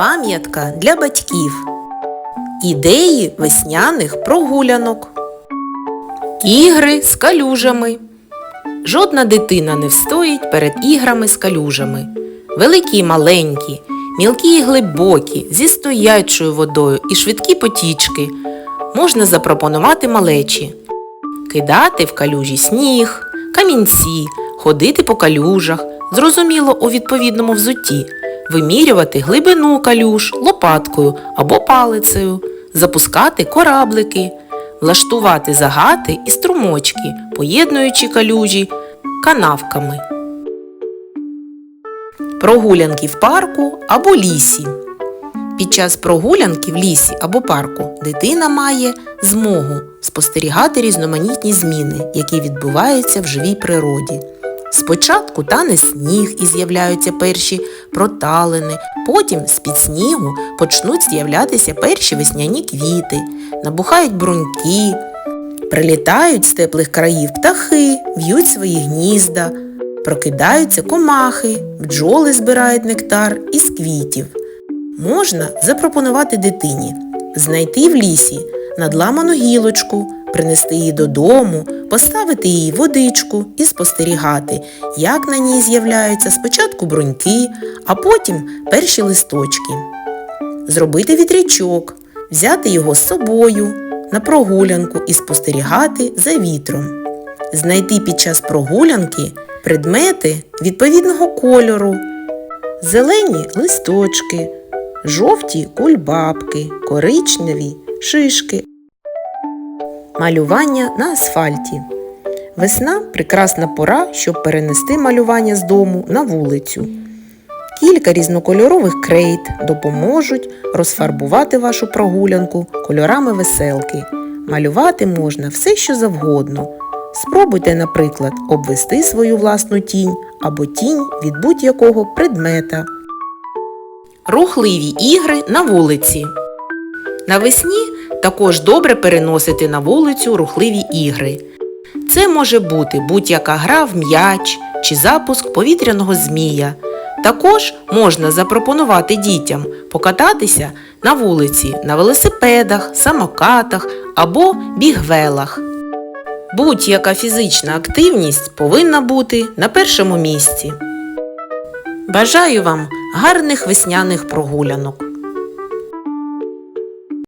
Пам'ятка для батьків. Ідеї весняних прогулянок. Ігри з калюжами. Жодна дитина не встоїть перед іграми з калюжами. Великі і маленькі, мілкі і глибокі, зі стоячою водою і швидкі потічки. Можна запропонувати малечі. Кидати в калюжі сніг, камінці, ходити по калюжах, зрозуміло у відповідному взутті, вимірювати глибину калюж лопаткою або палицею, запускати кораблики, влаштувати загати і струмочки, поєднуючи калюжі канавками. Прогулянки в парку або лісі. Під час прогулянки в лісі або парку дитина має змогу спостерігати різноманітні зміни, які відбуваються в живій природі. Спочатку тане сніг і з'являються перші проталини, потім з-під снігу почнуть з'являтися перші весняні квіти, набухають бруньки, прилітають з теплих країв птахи, в'ють свої гнізда, прокидаються комахи, бджоли збирають нектар із квітів. Можна запропонувати дитині знайти в лісі надламану гілочку, принести її додому, поставити їй водичку і спостерігати, як на ній з'являються спочатку бруньки, а потім перші листочки. Зробити вітрячок, взяти його з собою на прогулянку і спостерігати за вітром. Знайти під час прогулянки предмети відповідного кольору, зелені листочки, жовті кульбабки, коричневі шишки. Малювання на асфальті. Весна прекрасна пора, щоб перенести малювання з дому на вулицю. Кілька різнокольорових крейт допоможуть розфарбувати вашу прогулянку кольорами веселки. Малювати можна все, що завгодно. Спробуйте, наприклад, обвести свою власну тінь або тінь від будь-якого предмета. Рухливі ігри на вулиці. Навесні також добре переносити на вулицю рухливі ігри. Це може бути будь-яка гра в м'яч чи запуск повітряного змія. Також можна запропонувати дітям покататися на вулиці на велосипедах, самокатах або бігвелах. Будь-яка фізична активність повинна бути на першому місці. Бажаю вам гарних весняних прогулянок!